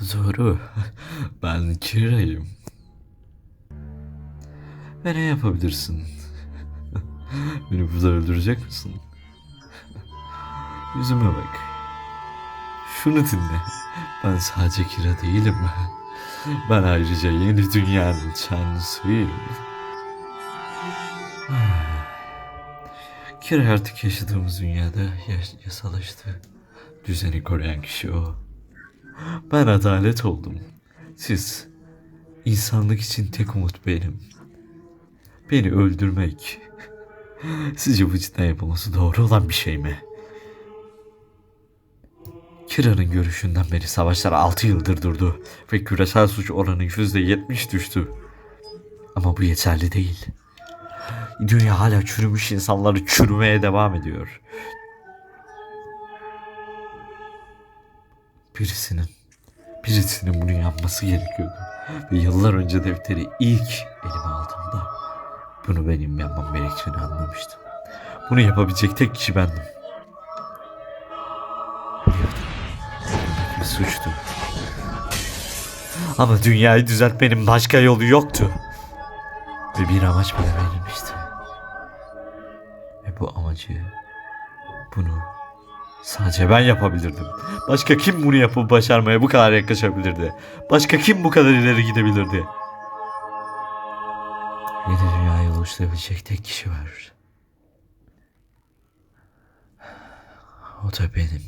Doğru. Ben Kira'yım. Ve ne yapabilirsin? Beni burada öldürecek misin? Yüzüme bak. Şunu dinle. Ben sadece Kira değilim. Ben ayrıca yeni dünyanın çancısıyım. Kira artık yaşadığımız dünyada yasalaştı. Düzeni koruyan kişi o. Ben adalet oldum. Siz, insanlık için tek umut benim. Beni öldürmek. Sizce bu cidden yapılması doğru olan bir şey mi? Kira'nın görüşünden beri savaşlar 6 yıldır durdu ve küresel suç oranı %70 düştü. Ama bu yeterli değil. Dünya hala çürümüş insanları çürümeye devam ediyor. Birisinin, birisinin bunu yapması gerekiyordu. Ve yıllar önce defteri ilk elime aldığımda bunu benim yapmam gerektiğini anlamıştım. Bunu yapabilecek tek kişi bendim. Bir suçtu. Ama dünyayı düzeltmenin başka yolu yoktu. Ve bir amaç bile verilmişti. Ve bu amacı, bunu sadece ben yapabilirdim. Başka kim bunu yapıp başarmaya bu kadar yaklaşabilirdi? Başka kim bu kadar ileri gidebilirdi? Yeni dünyayı oluşturabilecek tek kişi var. O da benim.